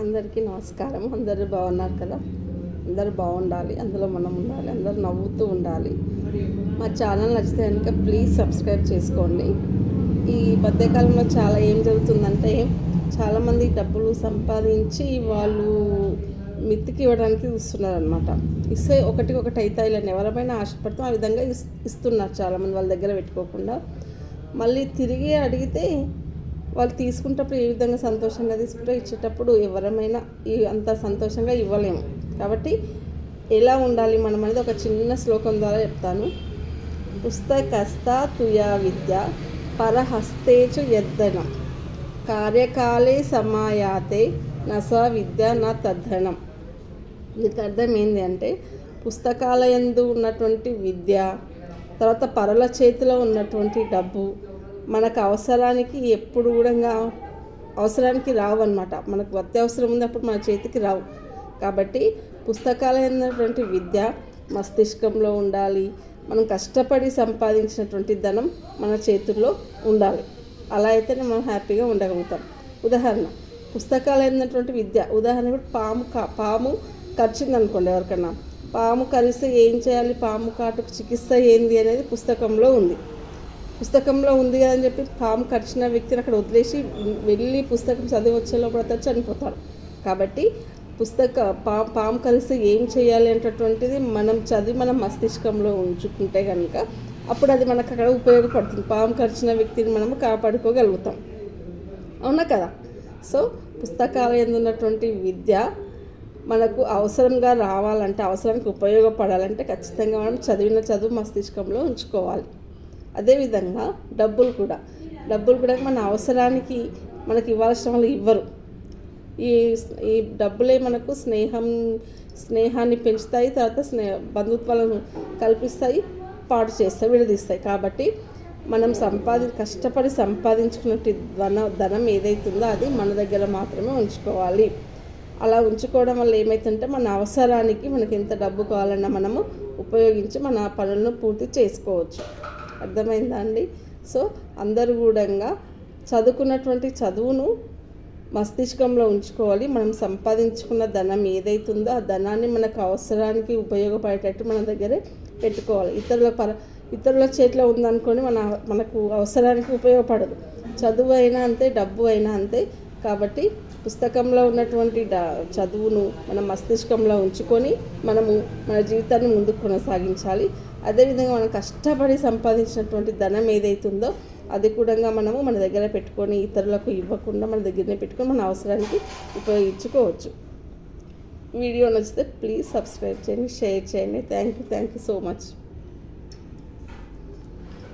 అందరికీ నమస్కారం. అందరూ బాగున్నారు కదా? అందరూ బాగుండాలి. అందులో మనం ఉండాలి. అందరూ నవ్వుతూ ఉండాలి. మా ఛానల్ నచ్చితే కనుక ప్లీజ్ సబ్స్క్రైబ్ చేసుకోండి. ఈ మధ్యకాలంలో చాలా ఏం జరుగుతుందంటే చాలామంది డబ్బులు సంపాదించి వాళ్ళు మిత్తికి ఇవ్వడానికి చూస్తున్నారు అనమాట ఇస్తే ఒకటి ఒకటి అవుతాయిలని ఎవరైనా ఆశపడతాం. ఆ విధంగా ఇస్- ఇస్తున్నారు చాలామంది వాళ్ళ దగ్గర పెట్టుకోకుండా. మళ్ళీ తిరిగి అడిగితే వాళ్ళు తీసుకుంటప్పుడు ఏ విధంగా సంతోషంగా తీసుకుంటే ఇచ్చేటప్పుడు ఎవరమైనా ఈ అంత సంతోషంగా ఇవ్వలేము. కాబట్టి ఎలా ఉండాలి మనం అనేది ఒక చిన్న శ్లోకం ద్వారా చెప్తాను. పుస్తకస్త తుయా విద్య పరహస్తేచు యద్దనం. కార్యకాలే సమాయాతే నస విద్య నా తద్ధనం. దీనికి అర్థం ఏంటి అంటే పుస్తకాలయందు ఉన్నటువంటి విద్య తర్వాత పరుల చేతిలో ఉన్నటువంటి డబ్బు మనకు అవసరానికి ఎప్పుడు కూడా అవసరానికి రావు అనమాట మనకు అత్యవసరం ఉంది అప్పుడు మన చేతికి రావు. కాబట్టి పుస్తకాలైనటువంటి విద్య మస్తిష్కంలో ఉండాలి. మనం కష్టపడి సంపాదించినటువంటి ధనం మన చేతుల్లో ఉండాలి. అలా అయితేనే మనం హ్యాపీగా ఉండగలుగుతాం. ఉదాహరణ పుస్తకాలైనటువంటి విద్య. ఉదాహరణ పాము కా- పాము కరిచింది అనుకోండి ఎవరికన్నా. పాము కరిస్తే ఏం చేయాలి? పాము కాటుకు చికిత్స ఏంది అనేది పుస్తకంలో ఉంది. పుస్తకంలో ఉంది కదా అని చెప్పి పాము కరిచిన వ్యక్తిని అక్కడ వదిలేసి వెళ్ళి పుస్తకం చదివి వచ్చే లోపల చనిపోతాడు. కాబట్టి పుస్తక పా పాము కలిస్తే ఏం చేయాలి అనేటటువంటిది మనం చదివి మన మస్తిష్కంలో ఉంచుకుంటే కనుక అప్పుడు అది మనకు అక్కడ ఉపయోగపడుతుంది. పాము కరిచిన వ్యక్తిని మనం కాపాడుకోగలుగుతాం. అవునా కదా? సో పుస్తకాల ఉన్నటువంటి విద్య మనకు అవసరంగా రావాలంటే అవసరానికి ఉపయోగపడాలంటే ఖచ్చితంగా మనం చదివిన చదువు మస్తిష్కంలో ఉంచుకోవాలి. అదేవిధంగా డబ్బులు కూడా. డబ్బులు కూడా మన అవసరానికి మనకి ఇవ్వాల్సిన వాళ్ళు ఇవ్వరు. ఈ ఈ డబ్బులే మనకు స్నేహం స్నేహాన్ని పెంచుతాయి తర్వాత స్నేహ బంధుత్వాలను కల్పిస్తాయి పాటు చేస్తాయి విడదీస్తాయి. కాబట్టి మనం సంపాది కష్టపడి సంపాదించుకున్నట్టు ధన ధనం ఏదైతుందో అది మన దగ్గర మాత్రమే ఉంచుకోవాలి. అలా ఉంచుకోవడం వల్ల ఏమవుతుందంటే మన అవసరానికి మనకి ఎంత డబ్బు కావాలన్నా మనము ఉపయోగించి మన పనులను పూర్తి చేసుకోవచ్చు. అర్థమైందా అండి సో అందరూ కూడా చదువుకున్నటువంటి చదువును మస్తిష్కంలో ఉంచుకోవాలి. మనం సంపాదించుకున్న ధనం ఏదైతుందో ఆ ధనాన్ని మనకు అవసరానికి ఉపయోగపడేటట్టు మన దగ్గరే పెట్టుకోవాలి. ఇతరుల పర ఇతరుల చేతిలో ఉందనుకొని మన మనకు అవసరానికి ఉపయోగపడదు. చదువు అయినా అంతే డబ్బు అయినా అంతే. కాబట్టి పుస్తకంలో ఉన్నటువంటి చదువును మన మస్తిష్కంలో ఉంచుకొని మనము మన జీవితాన్ని ముందుకు కొనసాగించాలి. అదేవిధంగా మనం కష్టపడి సంపాదించినటువంటి ధనం ఏదైతుందో అది కూడా మనము మన దగ్గర పెట్టుకొని ఇతరులకు ఇవ్వకుండా మన దగ్గరనే పెట్టుకొని మన అవసరానికి ఉపయోగించుకోవచ్చు. వీడియో నచ్చితే ప్లీజ్ సబ్స్క్రైబ్ చేయండి షేర్ చేయండి. Thank you thank you so much.